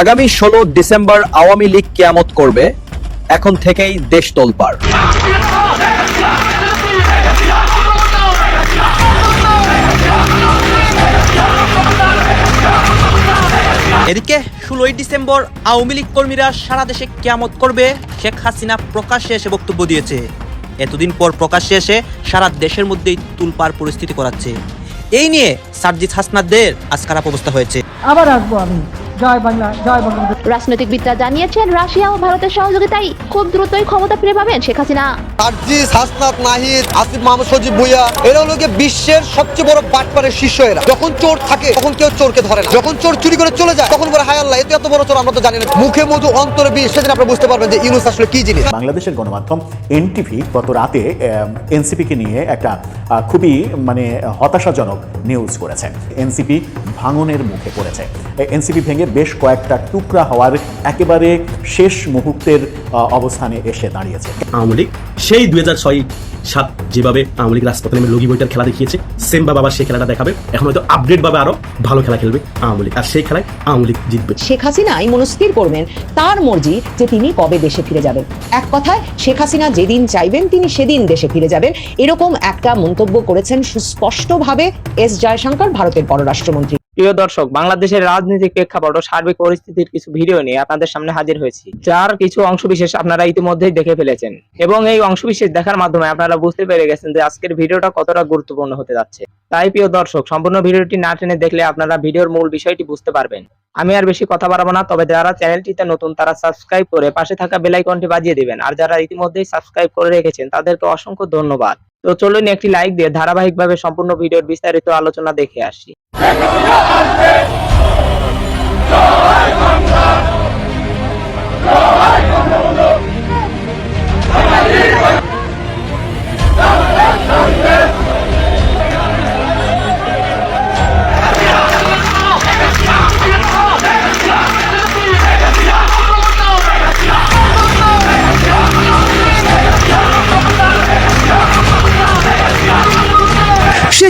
আগামী ষোলো ডিসেম্বর আওয়ামী লীগ কেয়ামত করবে। এখন থেকেই দেশ তোলপাড়। এদিকে ষোলোই ডিসেম্বর আওয়ামী লীগ কর্মীরা সারা দেশে কেয়ামত করবে শেখ হাসিনা প্রকাশ্যে এসে বক্তব্য দিয়েছে। এতদিন পর প্রকাশ্যে এসে সারা দেশের মধ্যেই তুলপার পরিস্থিতি করাচ্ছে। এই নিয়ে সার্জিৎ হাসনাদের আজ খারাপ অবস্থা হয়েছে। আবার আসব আমি। জয় বাংলা জয় বঙ্গবন্ধু। রাজনৈতিকবিদরা জানিয়েছেন রাশিয়া ও ভারতের সহযোগিতায় খুব দ্রুতই ক্ষমতা ফিরে পাবেন শেখ হাসিনা। হাসনাত নাহিদ আসিফ মাহমুদ সজিব ভুইয়া এরা হলো গিয়ে বিশ্বের সবচেয়ে বড় বাটপারের শীর্ষ এরা। যখন চোর থাকে তখন কেউ চোরকে ধরে না। যখন চোর চুরি করে চলে যায় তখন বলে হায় আল্লাহ এত এত বড় চোর আমরা তো জানি না। মুখে মধু অন্তরে বিষ সেদিন আপনি বুঝতে পারবেন যে ইউনুস আসলে কি জিনিস। বাংলাদেশের গণমাধ্যম এনটিভি গত রাতে এনসিপিকে নিয়ে একটা খুবই মানে হতাশাজনক নিউজ করেছে। এনসিপি ভাঙনের মুখে পড়েছে। এনসিপি ভেঙে বেশ কয়েকটা টুকরা হওয়ার একেবারে শেষ মুহূর্তের অবস্থানে এসে দাঁড়িয়েছে। আওয়ামী লীগ সেই দুই হাজার ছয় সাত যেভাবে আওয়ামী লীগ রাজপথে নেমে লগি বইটার খেলা দেখিয়েছে সেম ভাবে আবার সেই খেলাটা দেখাবে। এখন হয়তো আপডেট ভাবে আরও ভালো খেলা খেলবে আওয়ামী লীগ। আর সেই খেলায় আওয়ামী লীগ জিতবে। শেখ হাসিনাই মনস্থির করবেন তার মর্জি যে তিনি কবে দেশে ফিরে যাবেন। এক কথায় শেখ হাসিনা যেদিন চাইবেন তিনি সেদিন দেশে ফিরে যাবেন। এরকম একটা মন্তব্য করেছেন সুস্পষ্টভাবে এস জয়শঙ্কর ভারতের পররাষ্ট্রমন্ত্রী। প্রিয় দর্শক, বাংলাদেশের রাজনৈতিক প্রেক্ষাপট ও সার্বিক পরিস্থিতির কিছু ভিডিও নিয়ে আপনাদের সামনে হাজির হয়েছি। যার কিছু অংশবিশেষ আপনারা ইতিমধ্যেই দেখে ফেলেছেন। এবং এই অংশবিশেষ দেখার মাধ্যমে আপনারা বুঝতে পেরে গেছেন যে আজকের ভিডিওটা কতটা গুরুত্বপূর্ণ হতে যাচ্ছে। তাই প্রিয় দর্শক, সম্পূর্ণ ভিডিওটি না টেনে দেখলে আপনারা ভিডিওর মূল বিষয়টি বুঝতে পারবেন। আমি আর বেশি কথা বাড়াবো না, তবে যারা চ্যানেলটিতে নতুন তারা সাবস্ক্রাইব করে পাশে থাকা বেলাইকনটি বাজিয়ে দিবেন। আর যারা ইতিমধ্যেই সাবস্ক্রাইব করে রেখেছেন, তাদেরকে অসংখ্য ধন্যবাদ। তো চলুন একটি লাইক দিয়ে ধারাবাহিকভাবে সম্পূর্ণ ভিডিওর বিস্তারিত আলোচনা দেখে আসি।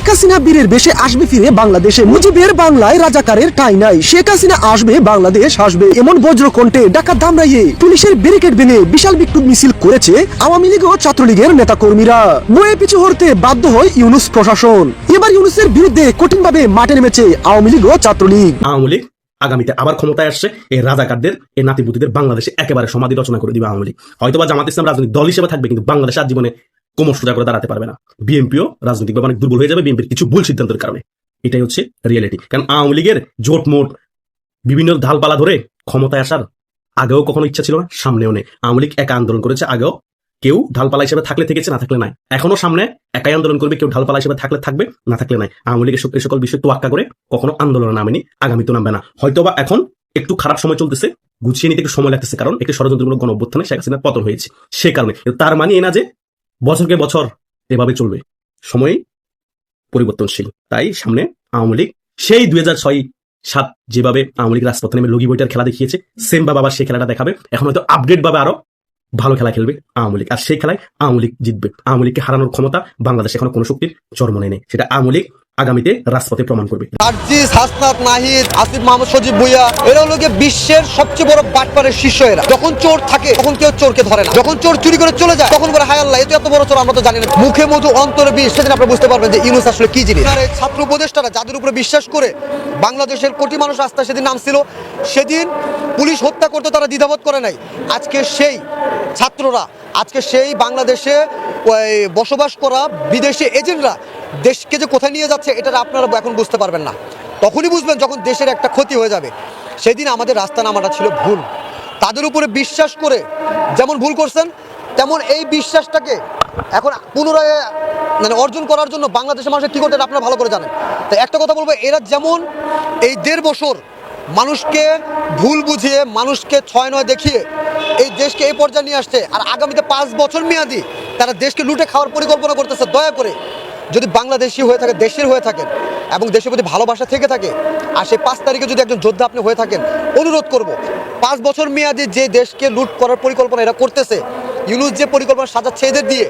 শেখ হাসিনা বীরের বেশে আসবে ফিরে বাংলাদেশে। মুজিবের বাংলায় রাজাকারের ঠাই নাই। শেখ হাসিনা আসবে, বাংলাদেশ আসবে। এমন বজ্র কণ্ঠে ডাকা দামড়াইয়ে পুলিশের ব্যারিকেড বেনে বিশাল বিক্ষোভ মিছিল করেছে আওয়ামী লীগ ও ছাত্রলীগের নেতা কর্মীরা বয়ে পিছু হরতে বাধ্য হয় ইউনুস প্রশাসন। এবার ইউনুসের বিরুদ্ধে কঠিনভাবে মাঠে নেমেছে আওয়ামী লীগ ও ছাত্রলীগ। আওয়ামী লীগ আগামীতে আবার ক্ষমতায় আসছে। এই রাজাকারদের এই নাতিপুতিদের বাংলাদেশে একেবারে সমাধি রচনা করে দিবে আওয়ামী লীগ। হয়তোবা জামাত ইসলাম রাজনৈতিক দল হিসেবে থাকবে, কিন্তু বাংলাদেশ আর জীবনে কোমর সোজা করে দাঁড়াতে পারবে না। বিএনপিও রাজনৈতিকভাবে অনেক দুর্বল হয়ে যাবে বিএনপির কিছু ভুল সিদ্ধান্তের কারণে। এটাই হচ্ছে রিয়েলিটি কারণ আওয়ামী লীগের জোট মোট বিভিন্ন ঢালপালা ধরে ক্ষমতায় আসার আগেও কখনো ইচ্ছা ছিল না, সামনেও নেই। আওয়ামী লীগ একা আন্দোলন করেছে আগেও। কেউ ঢালপালা হিসেবে থাকলে থেকেছে, না থাকলে নাই। এখনও সামনে একাই আন্দোলন করবে, কেউ ঢালপালা হিসেবে থাকলে থাকবে, না থাকলে নাই। আওয়ামী সব- এই সকল বিষয় তোয়াক্কা করে কখনো আন্দোলনে নামেনি, আগামী তো নামবে না। হয়তোবা এখন একটু খারাপ সময় চলতেছে, গুছিয়ে নিতে একটু সময় লাগতেছে, কারণ একটি ষড়যন্ত্রমূলক গণ অভ্যুত্থানে শেখ হাসিনার পতন হয়েছে সে কারণে। তার মানে এ না যে বছরকে বছর এভাবে চলবে। সময় পরিবর্তনশীল। তাই সামনে আওয়ামী লীগ, সেই দুই হাজার ছয়, সাত যেভাবে আওয়ামী লীগ রাজপথে নেমে লগি বইটার খেলা দেখিয়েছে সেম ভাবে আবার সেই খেলাটা দেখাবে। এখন হয়তো আপডেট ভাবে আরও ভালো খেলা খেলবে আওয়ামী লীগ। আর সেই খেলায় আওয়ামী লীগ জিতবে। আওয়ামী লীগকে হারানোর ক্ষমতা বাংলাদেশ এখনও কোনো শক্তির জন্ম নেই। সেটা আওয়ামী লীগ আগামীতে রাজপথে প্রমাণ করবে। হাসনাত, নাহিদ, আসিফ, মাহমুদ, সজিব এরা হলো বিশ্বের সবচেয়ে বড় এরা। যখন চোর থাকে, তখন কেউ চোরকে ধরে না। যখন চোর চুরি করে চলে যায়, তখন বলে, হায় আল্লাহ এত এত বড় চোর, আমরা তো জানি না। মুখে মধু, অন্তরে বিষ, সেদিন আপনি বুঝতে পারবেন যে ইউনুস আসলে কি জিনিস। ছাত্র উপদেষ্টারা যাদের উপরে বিশ্বাস করে বাংলাদেশের কোটি মানুষ রাস্তা সেদিন নামছিল, সেদিন পুলিশ হত্যা করতে তারা দ্বিধাবোধ করে নাই। আজকে সেই ছাত্ররা, আজকে সেই বাংলাদেশে বসবাস করা বিদেশি এজেন্টরা দেশকে যে কোথায় নিয়ে যাচ্ছে এটা আপনারা এখন বুঝতে পারবেন না। তখনই বুঝবেন যখন দেশের একটা ক্ষতি হয়ে যাবে। সেদিন আমাদের রাস্তা নামাটা ছিল ভুল। তাদের উপরে বিশ্বাস করে যেমন ভুল করছেন, তেমন এই বিশ্বাসটাকে এখন পুনরায় মানে অর্জন করার জন্য বাংলাদেশের মানুষের কী করতে আপনারা ভালো করে জানেন। তো একটা কথা বলব, এরা যেমন এই দেড় বছর মানুষকে ভুল বুঝিয়ে, মানুষকে ছয় নয় দেখিয়ে এই দেশকে এই পর্যায়ে নিয়ে আসছে, আর আগামীতে পাঁচ বছর মেয়াদি তারা দেশকে লুটে খাওয়ার পরিকল্পনা করতেছে, দয়া করে যদি বাংলাদেশি হয়ে থাকে, দেশের হয়ে থাকেন এবং দেশের প্রতি ভালোবাসা থেকে থাকে, আর সেই পাঁচ তারিখে যদি একজন যোদ্ধা আপনি হয়ে থাকেন, অনুরোধ করব, পাঁচ বছর মেয়াদি যে দেশকে লুট করার পরিকল্পনা এরা করতেছে, ইউনুস যে পরিকল্পনা সাজাচ্ছে এদের দিয়ে,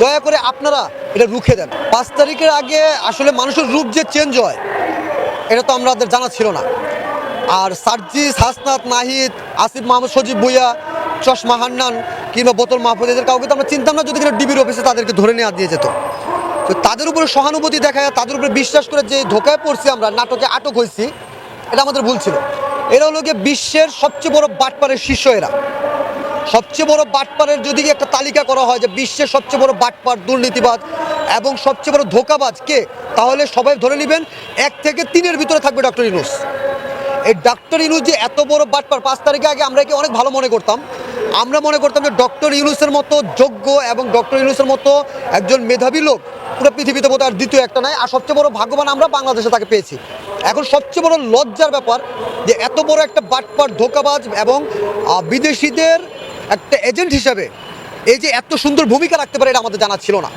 দয়া করে আপনারা এটা রুখে দেন। পাঁচ তারিখের আগে আসলে মানুষের রূপ যে চেঞ্জ হয়, এটা তো আমাদের জানা ছিল না। আর সার্জিস হাসনাত নাহিদ, আসিফ মাহমুদ, সজীব ভুইয়া, চশমা হান্নান কিংবা বোতল মাহফুজ, এদের কাউকে তো আমরা চিনতাম না, যদি কিনা ডিবির অফিসে তাদেরকে ধরে নেওয়া দিয়ে যেত। তো তাদের উপরে সহানুভূতি দেখায়, তাদের উপরে বিশ্বাস করে যে ধোকায় পড়ছি আমরা, নাটকে আটক হয়েছি, এটা আমাদের ভুল ছিল। এরা হলো গিয়ে বিশ্বের সবচেয়ে বড় বাটপারের শীর্ষ এরা। সবচেয়ে বড় বাটপারের যদি একটা তালিকা করা হয় যে বিশ্বের সবচেয়ে বড় বাটপার, দুর্নীতিবাজ এবং সবচেয়ে বড় ধোকাবাজ কে, তাহলে সবাই ধরে নেবেন এক থেকে তিনের ভিতরে থাকবে ডক্টর ইনুস এই ডক্টর ইনুস যে এত বড় বাটপার, পাঁচ তারিখে আগে আমরা একে অনেক ভালো মনে করতাম। আমরা মনে করতাম যে ডক্টর ইউনুসের মতো যোগ্য এবং ডক্টর ইউনুসের মতো একজন মেধাবী লোক পুরো পৃথিবীতে বোধহয় আর দ্বিতীয় একটা নাই। আর সবচেয়ে বড় ভাগ্যবান আমরা বাংলাদেশে তাকে পেয়েছি। এখন সবচেয়ে বড় লজ্জার ব্যাপার যে এত বড় একটা বাটপার, ধোকাবাজ এবং বিদেশিদের একটা এজেন্ট হিসাবে এই যে এত সুন্দর ভূমিকা রাখতে পারে এটা আমাদের জানা ছিল না।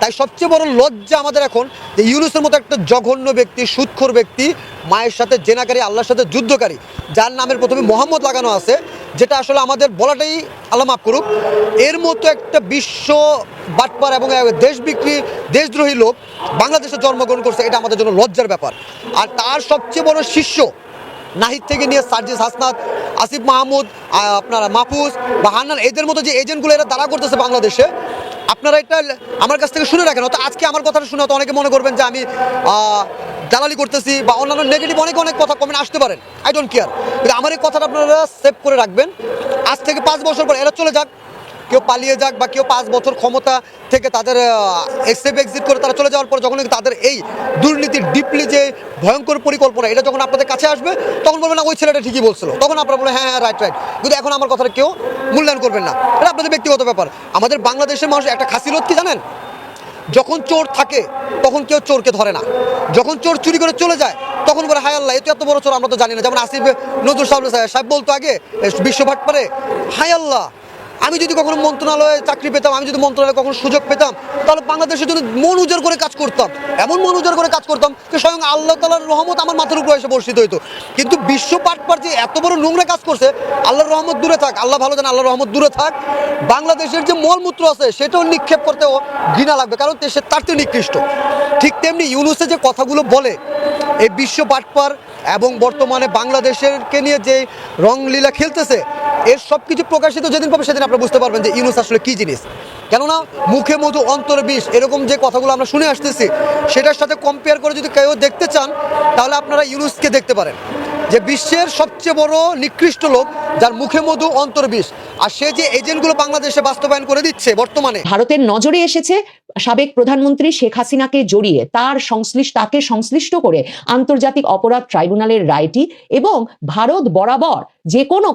তাই সবচেয়ে বড় লজ্জা আমাদের এখন যে ইউনুসের মতো একটা জঘন্য ব্যক্তি, সুৎখর ব্যক্তি, মায়ের সাথে জেনাকারী, আল্লাহর সাথে যুদ্ধকারী, যার নামের প্রথমে মোহাম্মদ লাগানো আছে যেটা আসলে আমাদের বলাটাই আল্লাহ মাফ করুক, এর মতো একটা বিশ্ব বাটপার এবং দেশ বিক্রি, দেশদ্রোহী লোক বাংলাদেশে জন্মগ্রহণ করছে, এটা আমাদের জন্য লজ্জার ব্যাপার। আর তার সবচেয়ে বড় শিষ্য নাহিদ থেকে নিয়ে সার্জিস হাসনাত, আসিফ মাহমুদ আপনার মাহফুজ বা হান্নান, এদের মতো যে এজেন্টগুলো এরা দাঁড়া করতেছে বাংলাদেশে আপনারা এটা আমার কাছ থেকে শুনে রাখেন হয়তো আজকে আমার কথাটা শুনে হয়তো অনেকে মনে করবেন যে আমি দালালি করতেছি বা অন্যান্য নেগেটিভ অনেক অনেক কথা কমেন্ট আসতে পারেন। আই ডোন্ট কেয়ার কিন্তু আমার এই কথাটা আপনারা সেভ করে রাখবেন। আজ থেকে পাঁচ বছর পর এরা চলে যাক। কেউ পালিয়ে যাক বা কেউ পাঁচ বছর ক্ষমতা থেকে তাদের এক্সেপ এক্সিট করে তারা চলে যাওয়ার পর যখন তাদের এই দুর্নীতির ডিপলি যে ভয়ঙ্কর পরিকল্পনা, এটা যখন আপনাদের কাছে আসবে, তখন বলবেন না, ওই ছেলেটা ঠিকই বলছিল। তখন আপনারা বলবেন হ্যাঁ হ্যাঁ রাইট রাইট কিন্তু এখন আমার কথাটা কেউ মূল্যায়ন করবেন না। এটা আপনাদের ব্যক্তিগত ব্যাপার। আমাদের বাংলাদেশের মানুষ একটা খাসিলত কি জানেন? যখন চোর থাকে, তখন কেউ চোরকে ধরে না। যখন চোর চুরি করে চলে যায়, তখন বলে, হায় আল্লাহ, এ তো এত বড় চোর, আমরা তো জানি না। যেমন আসিফ নজরুল সাহেব সাহেব বলতো আগে বিশ্বভাট পারে হায় আল্লাহ আমি যদি কখনো মন্ত্রণালয়ে চাকরি পেতাম, আমি যদি মন্ত্রণালয়ে কখনো সুযোগ পেতাম, তাহলে বাংলাদেশের জন্য মন উজাড় করে কাজ করতাম। এমন মন উজাড় করে কাজ করতাম যে স্বয়ং আল্লাহ তালার রহমত আমার মাথার উপরে এসে বর্ষিত হইতো। কিন্তু বিশ্ব পাটপার যে এত বড় নোংরা কাজ করছে, আল্লাহর রহমত দূরে থাক, আল্লাহ ভালো জানে আল্লাহর রহমত দূরে থাক। বাংলাদেশের যে মলমূত্র আছে, সেটাও নিক্ষেপ করতেও ঘৃণা লাগবে, কারণ সে তার চেয়ে নিকৃষ্ট। ঠিক তেমনি ইউনুসে যে কথাগুলো বলে, এই বিশ্ব পাটপার এবং বর্তমানে বাংলাদেশেরকে নিয়ে যে রংলীলা খেলতেছে, এর সব কিছু প্রকাশিত যেদিন পাবে সেদিন আপনারা বুঝতে পারবেন যে ইউনুস আসলে কী জিনিস। কেননা মুখে মধু, অন্তরে বিষ, এরকম যে কথাগুলো আমরা শুনে আসতেছি, সেটার সাথে কম্পেয়ার করে যদি কেউ দেখতে চান, তাহলে আপনারা ইউনুসকে দেখতে পারেন। যে বিশ্বের সবচেয়ে বড় নিকৃষ্ট লোক, যার মুখে মধু, অন্তর বিষ। আর সে যে এজেন্টগুলো বাংলাদেশে বাস্তবায়ন করে দিচ্ছে বর্তমানে। ভারতের নজরে এসেছে সাবেক প্রধানমন্ত্রী শেখ হাসিনাকে জড়িয়ে, তার সংশ্লিষ্ট, তাকে সংশ্লিষ্ট করে আন্তর্জাতিক অপরাধ ট্রাইব্যুনালের রায়টি এবং ভারত বরাবর যে কোনো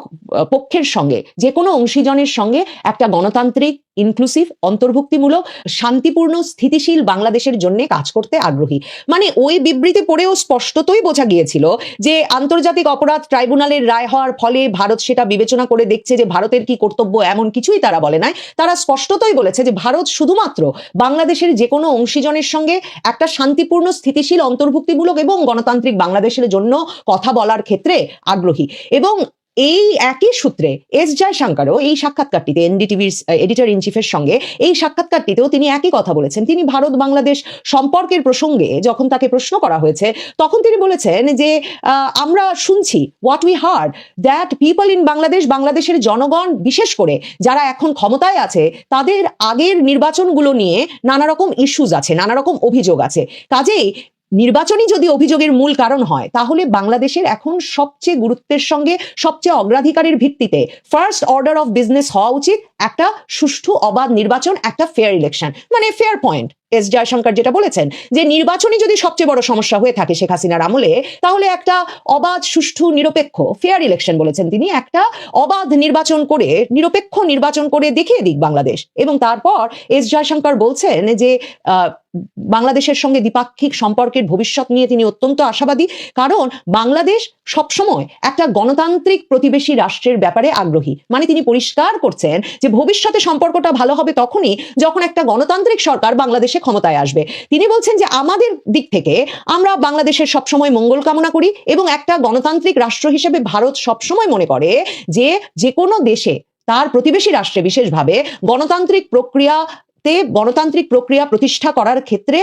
পক্ষের সঙ্গে, যে কোনো অংশীজনের সঙ্গে একটা গণতান্ত্রিক ইনক্লুসিভ অন্তর্ভুক্তিমূলক, শান্তিপূর্ণ, স্থিতিশীল বাংলাদেশের জন্য কাজ করতে আগ্রহী। মানে ওই বিবৃতি পড়েও স্পষ্টতই বোঝা গিয়েছিল যে আন্তর্জাতিক অপরাধ ট্রাইব্যুনালের রায় হওয়ার ফলে ভারত সেটা বিবেচনা করে দেখছে যে ভারতের কি কর্তব্য এমন কিছুই তারা বলে নাই। তারা স্পষ্টতই বলেছে যে ভারত শুধুমাত্র বাংলাদেশের যে কোনো অংশীজনের সঙ্গে একটা শান্তিপূর্ণ, স্থিতিশীল, অন্তর্ভুক্তিমূলক এবং গণতান্ত্রিক বাংলাদেশের জন্য কথা বলার ক্ষেত্রে আগ্রহী। এবং এই একই সূত্রে এস জয়শঙ্করও এই সাক্ষাৎকারটিতে এনডিটিভির এডিটর ইন চিফের সঙ্গে এই সাক্ষাৎকারটিতেও তিনি একই কথা বলেছেন। তিনি ভারত বাংলাদেশ সম্পর্কের প্রসঙ্গে যখন তাকে প্রশ্ন করা হয়েছে, তখন তিনি বলেছেন যে আমরা শুনছি what we heard that people in Bangladesh, বাংলাদেশের জনগণ বিশেষ করে যারা এখন ক্ষমতায় আছে, তাদের আগের নির্বাচনগুলো নিয়ে নানা রকম ইস্যুজ আছে নানা রকম অভিযোগ আছে। কাজেই নির্বাচনই যদি অভিযোগের মূল কারণ হয়, তাহলে বাংলাদেশের এখন সবচেয়ে গুরুত্বের সঙ্গে সবচেয়ে অগ্রাধিকারের ভিত্তিতে ফার্স্ট অর্ডার অফ বিজনেস হওয়া উচিত, একটা সুষ্ঠু, অবাধ নির্বাচন, একটা ফেয়ার ইলেকশন মানে ফেয়ার পয়েন্ট এস জয়শঙ্কর যেটা বলেছেন, যে নির্বাচনই যদি সবচেয়ে বড় সমস্যা হয়ে থাকে শেখ হাসিনার আমলে, তাহলে একটা অবাধ, সুষ্ঠু, নিরপেক্ষ ফেয়ার ইলেকশন বলেছেন তিনি, একটা অবাধ নির্বাচন করে, নিরপেক্ষ নির্বাচন করে দেখিয়ে দিক বাংলাদেশ। এবং তারপর এস জয়শঙ্কর বলছেন যে বাংলাদেশের সঙ্গে দ্বিপাক্ষিক সম্পর্কের ভবিষ্যৎ নিয়ে তিনি অত্যন্ত আশাবাদী, কারণ বাংলাদেশ সবসময় একটা গণতান্ত্রিক প্রতিবেশী রাষ্ট্রের ব্যাপারে আগ্রহী। মানে তিনি পরিষ্কার করছেন যে ভবিষ্যতে সম্পর্কটা ভালো হবে তখনই যখন একটা গণতান্ত্রিক সরকার বাংলাদেশে ক্ষমতায় আসবে। তিনি বলছেন যে আমাদের দিক থেকে আমরা বাংলাদেশের সবসময় মঙ্গল কামনা করি এবং একটা গণতান্ত্রিক রাষ্ট্র হিসেবে ভারত সবসময় মনে করে যে যে কোনো দেশে তার প্রতিবেশী রাষ্ট্রে বিশেষভাবে গণতান্ত্রিক প্রক্রিয়া যাতে গণতান্ত্রিক প্রক্রিয়া প্রতিষ্ঠা করার ক্ষেত্রে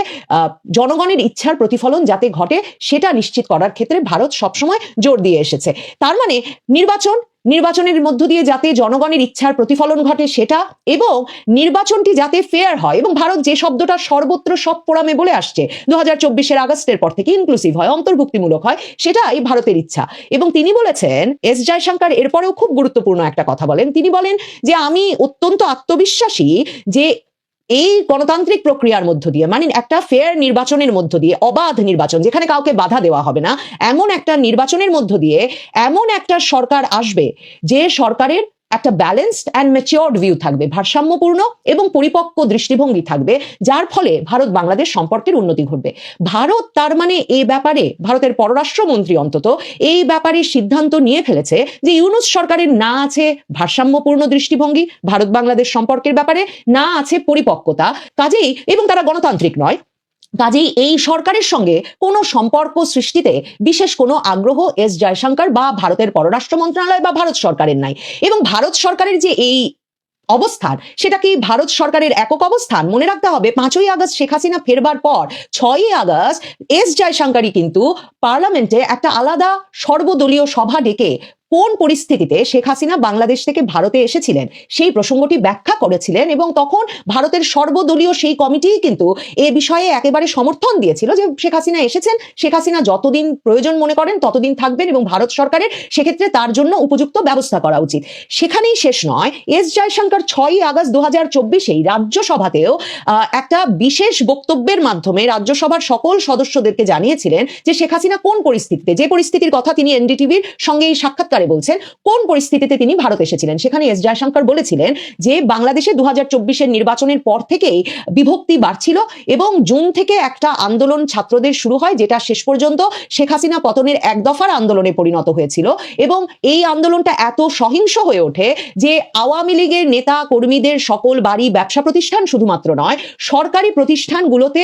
জনগণের ইচ্ছার প্রতিফলন যাতে ঘটে, সেটা নিশ্চিত করার ক্ষেত্রে ভারত সবসময় জোর দিয়ে এসেছে। তার মানে নির্বাচন, নির্বাচনের মধ্য দিয়ে যাতে জনগণের ইচ্ছার প্রতিফলন ঘটে সেটা এবং নির্বাচনটি যাতে ফেয়ার হয় এবং ভারত যে শব্দটা সর্বত্র সব ফোরামে বলে আসছে দু হাজার চব্বিশের আগস্টের পর থেকে ইনক্লুসিভ হয়, অন্তর্ভুক্তিমূলক হয়, সেটাই ভারতের ইচ্ছা। এবং তিনি বলেছেন, এস জয়শঙ্কর এরপরেও খুব গুরুত্বপূর্ণ একটা কথা বলেন। তিনি বলেন যে, আমি অত্যন্ত আত্মবিশ্বাসী যে এই গণতান্ত্রিক প্রক্রিয়ার মধ্য দিয়ে মানে একটা ফেয়ার নির্বাচনের মধ্য দিয়ে, অবাধ নির্বাচন, যেখানে কাউকে বাধা দেওয়া হবে না, এমন একটা নির্বাচনের মধ্য দিয়ে, এমন একটা সরকার আসবে, যে সরকারের একটা ব্যালেন্সড অ্যান্ড ম্যাচিওর্ড ভিউ থাকবে, ভারসাম্যপূর্ণ এবং পরিপক্ক দৃষ্টিভঙ্গি থাকবে, যার ফলে ভারত বাংলাদেশ সম্পর্কের উন্নতি ঘটবে। ভারত তার মানে এই ব্যাপারে, ভারতের পররাষ্ট্রমন্ত্রী অন্তত, এই ব্যাপারে সিদ্ধান্ত নিয়ে ফেলেছে যে ইউনুস সরকারের না আছে ভারসাম্যপূর্ণ দৃষ্টিভঙ্গি ভারত বাংলাদেশ সম্পর্কের ব্যাপারে, না আছে পরিপক্কতা, কাজেই, এবং তারা গণতান্ত্রিক নয়। কাজেই এই সরকারের সঙ্গে কোনো সম্পর্ক সৃষ্টিতে বিশেষ কোনো আগ্রহ এস জয়শঙ্কর বা ভারতের পররাষ্ট্র মন্ত্রণালয় বা ভারত সরকারের নাই। এবং ভারত সরকারের যে এই অবস্থান, সেটা কি ভারত সরকারের একক অবস্থান? মনে রাখতে হবে, পাঁচই আগস্ট শেখ হাসিনা ফেরবার পর ছয়ই আগস্ট এস জয়শঙ্করই কিন্তু পার্লামেন্টে একটা আলাদা সর্বদলীয় সভা ডেকে কোন পরিস্থিতিতে শেখ হাসিনা বাংলাদেশ থেকে ভারতে এসেছিলেন? সেই প্রসঙ্গটি ব্যাখ্যা করেছিলেন এবং তখন ভারতের সর্বদলীয় সেই কমিটি কিন্তু এ বিষয়ে একেবারে সমর্থন দিয়েছিল যে শেখ হাসিনা এসেছেন। শেখ হাসিনা যতদিন প্রয়োজন মনে করেন, ততদিন থাকবেন এবং ভারত সরকারের সেক্ষেত্রে তার জন্য উপযুক্ত ব্যবস্থা করা উচিত। সেখানেই শেষ নয়, এস জয়শঙ্কর ছয়ই আগস্ট দু হাজার চব্বিশেই রাজ্যসভাতেও একটা বিশেষ বক্তব্যের মাধ্যমে রাজ্যসভার সকল সদস্যদেরকে জানিয়েছিলেন যে শেখ হাসিনা কোন পরিস্থিতিতে, যে পরিস্থিতির কথা তিনি এনডিটিভির সঙ্গে এই সাক্ষাৎকারে বলছেন, কোন পরিস্থিতিতে তিনি ভারত এসেছিলেন? সেখানে এস জয়শঙ্কর বলেছিলেন যে, বাংলাদেশে দু হাজার নির্বাচনের পর থেকেই বিভক্তি বাড়ছিল এবং জুন থেকে একটা আন্দোলন ছাত্রদের শুরু হয়, যেটা শেষ পর্যন্ত শেখ হাসিনা পতনের এক দফার আন্দোলনে পরিণত হয়েছিল। এবং এই আন্দোলনটা এত সহিংস হয়ে ওঠে যে, আওয়ামী লীগের নেতা কর্মীদের সকল বাড়ি ব্যবসা প্রতিষ্ঠান শুধুমাত্র নয়, সরকারি প্রতিষ্ঠানগুলোতে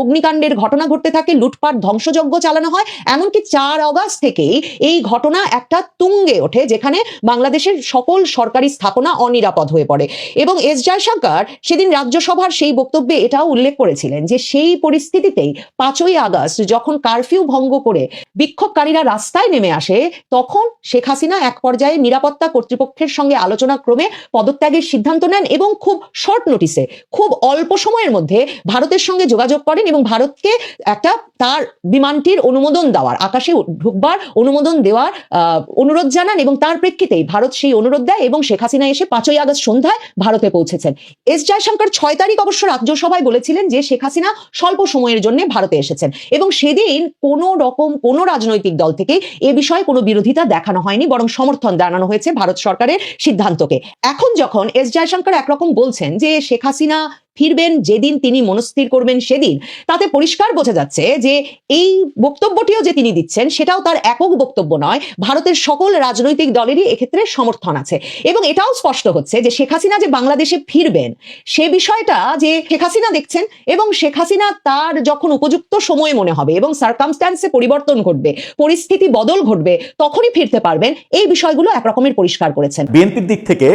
অগ্নিকাণ্ডের ঘটনা ঘটতে থাকে, লুটপাট, ধ্বংসযজ্ঞ চালানো হয়। এমনকি চার অগাস্ট থেকেই এই ঘটনা একটা তুঙ্গে ওঠে যেখানে বাংলাদেশের সকল সরকারি স্থাপনা অনিরাপদ হয়ে পড়ে। এবং এস জয়শঙ্কর সেদিন রাজ্যসভার সেই বক্তব্যে এটাও উল্লেখ করেছিলেন যে সেই পরিস্থিতিতেই পাঁচই আগস্ট যখন কারফিউ ভঙ্গ করে বিক্ষোভকারীরা রাস্তায় নেমে আসে তখন শেখ হাসিনা এক পর্যায়ে নিরাপত্তা কর্তৃপক্ষের সঙ্গে আলোচনা ক্রমে পদত্যাগের সিদ্ধান্ত নেন এবং খুব শর্ট নোটিসে খুব অল্প সময়ের মধ্যে ভারতের সঙ্গে যোগাযোগ করেন এবং ভারতকে একটা তার বিমানটির অনুমোদন দেওয়ার আকাশে ঢুকবার অনুমোদন দেওয়ার আহ, অনুরোধ জানান এবং তার প্রেক্ষিতেই ভারত সেই অনুরোধ দেয় এবং শেখ হাসিনা এসে পাঁচই আগস্ট সন্ধ্যায় ভারতে পৌঁছেছেন। এস জয়শঙ্কর ছয় তারিখ অবশ্য রাজ্যসভায় বলেছিলেন যে শেখ হাসিনা স্বল্প সময়ের জন্য ভারতে এসেছেন এবং সেদিন কোনো রকম কোনো রাজনৈতিক দল থেকে এ বিষয়ে কোনো বিরোধিতা দেখানো হয়নি, বরং সমর্থন জানানো হয়েছে ভারত সরকারের সিদ্ধান্তকে। এখন যখন এস জয়শঙ্কর একরকম বলছেন যে শেখ হাসিনা ফিরবেন, যেদিন তিনি মনস্থির করবেন সেদিন। তাতে পরিষ্কার বোঝা যাচ্ছে যে এই বক্তব্যটিও যে তিনি দিচ্ছেন, সেটাও তার একক বক্তব্য নয়, ভারতের সকল রাজনৈতিক দলেরই এক্ষেত্রে সমর্থন আছে। এবং এটাও স্পষ্ট হচ্ছে যে শেখ হাসিনা যে বাংলাদেশে ফিরবেন, সে বিষয়টা যে শেখ হাসিনা দেখছেন এবং শেখ হাসিনা তার যখন উপযুক্ত সময় মনে হবে এবং সার্কামস্ট্যান্সে পরিবর্তন ঘটবে, পরিস্থিতি বদল ঘটবে, তখনই ফিরতে পারবেন। এই বিষয়গুলো একরকমের পরিষ্কার করেছেন। বিএনপির দিক থেকে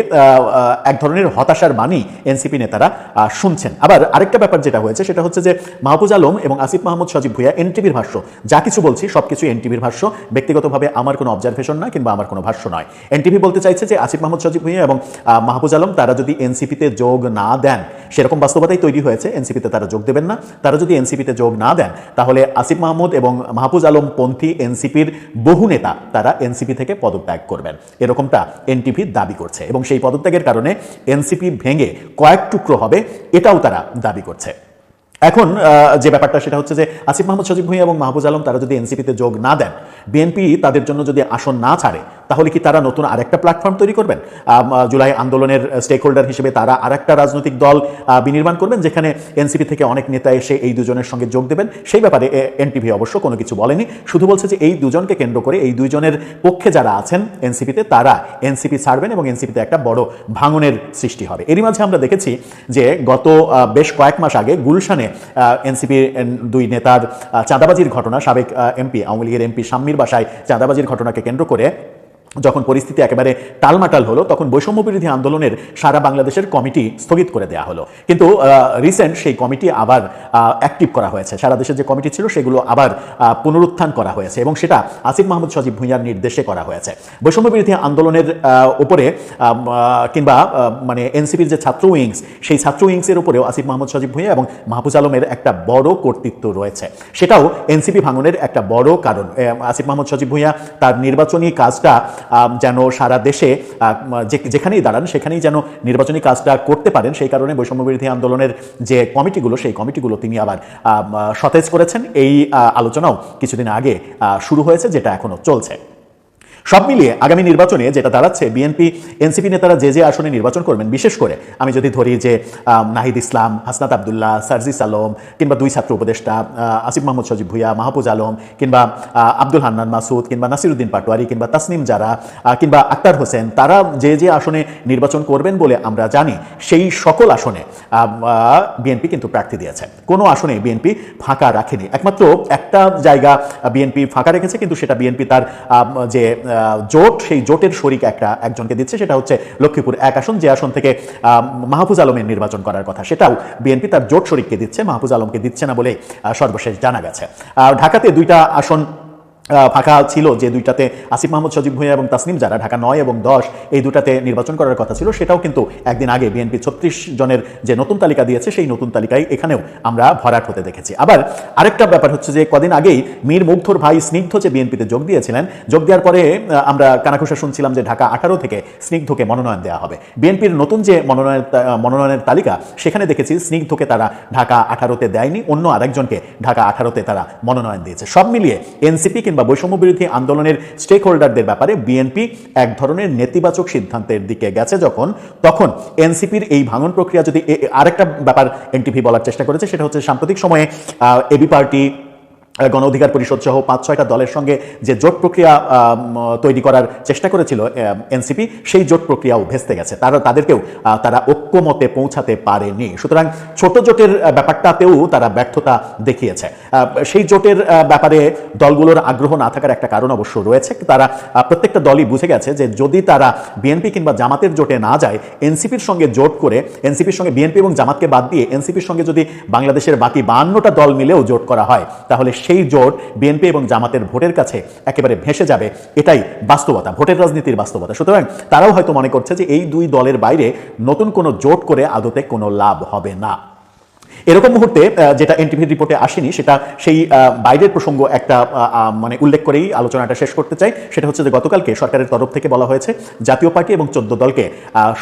এক ধরনের হতাশার বাণী এনসিপি নেতারা শুনছেন। আবার আরেকটা ব্যাপার যেটা হয়েছে সেটা হচ্ছে যে মাহফুজ আলম এবং আসিফ মাহমুদ সজীব ভুইয়া এনটিভির ভাষ্য যা কিছু বলছি সবকিছু এনটিভির ভাষ্য ব্যক্তিগতভাবে আমার কোনো অবজারভেশন নয় কিংবা আমার কোনো ভাষ্য নয়। এনটিভি বলতে চাইছে যে আসিফ মাহমুদ সজীব ভুইয়া এবং আহ, মাহফুজ আলম তারা যদি এনসিপিতে যোগ না দেন সেরকম বাস্তবতাই তৈরি হয়েছে এনসিপিতে তারা যোগ দেবেন না। তারা যদি এনসিপিতে যোগ না দেন তাহলে আসিফ মাহমুদ এবং মাহফুজ আলম পন্থী এনসিপির বহু নেতা তারা এনসিপি থেকে পদত্যাগ করবেন। এরকমটা এনটিভি দাবি করছে এবং সেই পদত্যাগের কারণে এনসিপি ভেঙে কয়েক টুকরো হবে এটাও তারা দাবি করছে। এখন যে ব্যাপারটা সেটা হচ্ছে যে আসিফ মাহমুদ, সজিব ভূঁইয়া এবং মাহবুজ আলম তারা যদি এনসিপিতে যোগ না দেন বিএনপি তাদের জন্য যদি আসন না ছাড়ে, তাহলে কি তারা নতুন আরেকটা প্ল্যাটফর্ম তৈরি করবেন? জুলাই আন্দোলনের স্টেক হোল্ডার হিসেবে তারা আরেকটা রাজনৈতিক দল বিনির্মাণ করবেন, যেখানে এনসিপি থেকে অনেক নেতা এসে এই দুজনের সঙ্গে যোগ দেবেন। সেই ব্যাপারে এনটিভি অবশ্য কোনো কিছু বলেনি। শুধু বলছে যে এই দুজনকে কেন্দ্র করে, এই দুইজনের পক্ষে যারা আছেন এনসিপিতে, তারা এনসিপি ছাড়বেন এবং এনসিপিতে একটা বড় ভাঙনের সৃষ্টি হবে। এরই মাঝে আমরা দেখেছি যে গত বেশ কয়েক মাস আগে গুলশানে এনসিপির দুই নেতার চাঁদাবাজির ঘটনা সাবেক এমপি, আওয়ামী লীগের এমপি শাম্মীর বাসায় চাঁদাবাজির ঘটনাকে কেন্দ্র করে যখন পরিস্থিতি একেবারে টালমাটাল হলো, তখন বৈষম্য বিরোধী আন্দোলনের সারা বাংলাদেশের কমিটি স্থগিত করে দেওয়া হলো। কিন্তু রিসেন্ট সেই কমিটি আবার অ্যাক্টিভ করা হয়েছে। সারা দেশের যে কমিটি ছিল, সেগুলো আবার পুনরুত্থান করা হয়েছে এবং সেটা আসিফ মাহমুদ সজীব ভুঁইয়ার নির্দেশে করা হয়েছে। বৈষম্য বিরোধী আন্দোলনের উপরে কিংবা মানে এনসিপির যে ছাত্র উইংস, সেই ছাত্র উইংসের উপরেও আসিফ মাহমুদ সজীব ভুঁইয়া এবং মাহফুজ আলমের একটা বড় কর্তৃত্ব রয়েছে। সেটাও এনসিপি ভাঙনের একটা বড় কারণ। আসিফ মাহমুদ সজীব ভুঁইয়া তার নির্বাচনী কাজটা যেন সারা দেশে যেখানেই দাঁড়ান, সেখানেই যেন নির্বাচনী কাজটা করতে পারেন। সেই কারণে বৈষম্য বিরোধী আন্দোলনের যে কমিটিগুলো, সেই কমিটিগুলো তিনি আবার সতেজ করেছেন। এই আলোচনাও কিছুদিন আগে শুরু হয়েছে, যেটা এখনও চলছে। সব মিলিয়ে আগামী নির্বাচনে যেটা দাঁড়াচ্ছে, বিএনপি, এনসিপি নেতারা যে যে আসনে নির্বাচন করবেন, বিশেষ করে আমি যদি ধরি যে নাহিদ ইসলাম, হাসনাত আবদুল্লাহ সার্জিস আলম কিংবা দুই ছাত্র উপদেষ্টা আসিফ মাহমুদ সজিব ভুইয়া, মাহফুজ আলম, কিংবা আব্দুল হান্নান মাসুদ, কিংবা নাসিরুদ্দিন পাটোয়ারি, কিংবা তাসনিম যারা কিংবা আক্তার হোসেন, তারা যে যে আসনে নির্বাচন করবেন বলে আমরা জানি, সেই সকল আসনে বিএনপি কিন্তু প্রার্থী দিয়েছে। কোনো আসনে বিএনপি ফাঁকা রাখেনি। একমাত্র একটা জায়গা বিএনপি ফাঁকা রেখেছে, কিন্তু সেটা বিএনপি তার যে জোট, সেই জোটের শরিক একটা একজনকে দিচ্ছে, সেটা হচ্ছে লক্ষ্মীপুর এক আসন, যে আসন থেকে মাহফুজ আলমের নির্বাচন করার কথা। সেটাও বিএনপি তার জোট শরিককে দিচ্ছে, মাহফুজ আলমকে দিচ্ছে না বলে সর্বশেষ জানা গেছে। ঢাকাতে দুইটা আসন ফাঁকা ছিল যে দুইটাতে আসিফ মাহমুদ, সজিব ভুঁইয়া এবং তাসনিম যারা, ঢাকা নয় এবং দশ, এই দুটাতে নির্বাচন করার কথা ছিল। সেটাও কিন্তু একদিন আগে বিএনপি ছত্রিশ জনের যে নতুন তালিকা দিয়েছে, সেই নতুন তালিকায় এখানেও আমরা ভরাট হতে দেখেছি। আবার আরেকটা ব্যাপার হচ্ছে যে কদিন আগেই মীর মুগ্ধর ভাই স্নিগ্ধ যে বিএনপিতে যোগ দিয়েছিলেন, যোগ দেওয়ার পরে আমরা কানাঘুষা শুনছিলাম যে ঢাকা আঠারো থেকে স্নিগ্ধকে মনোনয়ন দেওয়া হবে। বিএনপির নতুন যে মনোনয়ন মনোনয়নের তালিকা, সেখানে দেখেছি স্নিগ্ধকে তারা ঢাকা আঠারোতে দেয়নি, অন্য আরেকজনকে ঢাকা আঠারোতে তারা মনোনয়ন দিয়েছে। সব মিলিয়ে এনসিপি কিংবা বৈষম্য বিরোধী আন্দোলনের স্টেক হোল্ডারদের ব্যাপারে বিএনপি এক ধরনের নেতিবাচক সিদ্ধান্তের দিকে গেছে যখন, তখন এনসিপির এই ভাঙন প্রক্রিয়া যদি আরেকটা ব্যাপার এনটিভি বলার চেষ্টা করেছে, সেটা হচ্ছে সাম্প্রতিক সময়ে এবি পার্টি গণ অধিকার পরিষদ সহ পাঁচ ছয়টা দলের সঙ্গে যে জোট প্রক্রিয়া তৈরি করার চেষ্টা করেছিল এনসিপি, সেই জোট প্রক্রিয়াও ভেস্তে গেছে। তারা, তাদেরকেও তারা ঐক্যমতে পৌঁছাতে পারেনি। সুতরাং ছোট জোটের ব্যাপারটাতেও তারা ব্যর্থতা দেখিয়েছে। সেই জোটের ব্যাপারে দলগুলোর আগ্রহ না থাকার একটা কারণ অবশ্য রয়েছে। তারা প্রত্যেকটা দলই বুঝে গেছে যে যদি তারা বিএনপি কিংবা জামাতের জোটে না যায়, এনসিপির সঙ্গে জোট করে, এনসিপির সঙ্গে বিএনপি এবং জামাতকে বাদ দিয়ে এনসিপির সঙ্গে যদি বাংলাদেশের বাকি বান্নটা দল মিলেও জোট করা হয়, তাহলে সেই জোট বিএনপি এবং জামাতের ভোটের কাছে একেবারে ভেসে যাবে, এটাই বাস্তবতা, ভোটের রাজনীতির বাস্তবতা। সুতরাং তারাও হয়তো মনে করছে যে এই দুই দলের বাইরে নতুন কোনো জোট করে আদতে কোনো লাভ হবে না। এরকম মুহূর্তে যেটা এনটিভির রিপোর্টে আসেনি, সেটা সেই বাইরের প্রসঙ্গ একটা মানে উল্লেখ করেই আলোচনাটা শেষ করতে চাই। সেটা হচ্ছে যে গতকালকে সরকারের তরফ থেকে বলা হয়েছে, জাতীয় পার্টি এবং চোদ্দ দলকে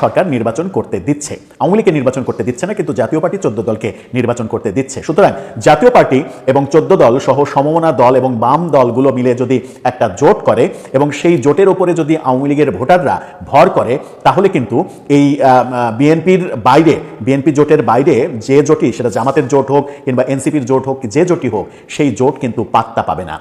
সরকার নির্বাচন করতে দিচ্ছে। আওয়ামী লীগকে নির্বাচন করতে দিচ্ছে না, কিন্তু জাতীয় পার্টি চোদ্দ দলকে নির্বাচন করতে দিচ্ছে। সুতরাং জাতীয় পার্টি এবং চোদ্দ দল সহ সমমনা দল এবং বাম দলগুলো মিলে যদি একটা জোট করে এবং সেই জোটের ওপরে যদি আওয়ামী লীগের ভোটাররা ভর করে, তাহলে কিন্তু এই বিএনপির বাইরে, বিএনপি জোটের বাইরে যে জোটই, সেটা জামাতের জোট হোক কিংবা এনসিপির জোট হোক, যে জোটই হোক, সেই জোট কিন্তু পাত্তা পাবে না।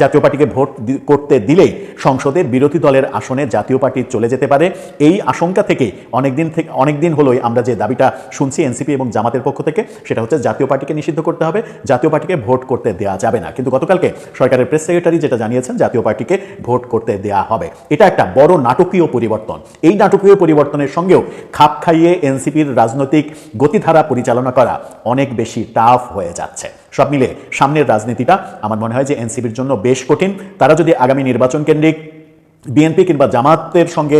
জাতীয় পার্টিকে ভোট করতে দিলেই সংসদের বিরোধী দলের আসনে জাতীয় পার্টি চলে যেতে পারে। এই আশঙ্কা থেকে অনেকদিন থেকে, অনেকদিন হলোই আমরা যে দাবিটা শুনছি এনসিপি এবং জামাতের পক্ষ থেকে, সেটা হচ্ছে জাতীয় পার্টিকে নিষিদ্ধ করতে হবে, জাতীয় পার্টিকে ভোট করতে দেওয়া যাবে না। কিন্তু গতকালকে সরকারের প্রেস সেক্রেটারি যেটা জানিয়েছেন, জাতীয় পার্টিকে ভোট করতে দেওয়া হবে। এটা একটা বড় নাটকীয় পরিবর্তন। এই নাটকীয় পরিবর্তনের সঙ্গেও খাপ খাইয়ে এনসিপির রাজনৈতিক গতিধারা পরিচালনা করা অনেক বেশি টাফ হয়ে যাচ্ছে। সব মিলে সামনের রাজনীতিটা আমার মনে হয় যে এনসিপির জন্য বেশ কঠিন। তারা যদি আগামী নির্বাচন কেন্দ্রিক বিএনপি কিংবা জামাতের সঙ্গে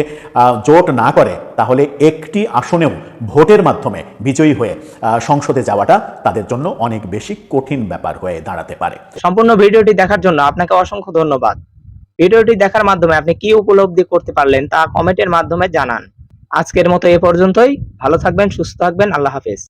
জোট না করে, তাহলে একটি আসনেও ভোটের মাধ্যমে বিজয়ী হয়ে সংসদে যাওয়াটা তাদের জন্য অনেক বেশি কঠিন ব্যাপার হয়ে দাঁড়াতে পারে। সম্পূর্ণ ভিডিওটি দেখার জন্য আপনাকে অসংখ্য ধন্যবাদ। ভিডিওটি দেখার মাধ্যমে আপনি কি উপলব্ধি করতে পারলেন তা কমেন্টের মাধ্যমে জানান। আজকের মতো এ পর্যন্তই। ভালো থাকবেন, সুস্থ থাকবেন। আল্লাহ হাফেজ।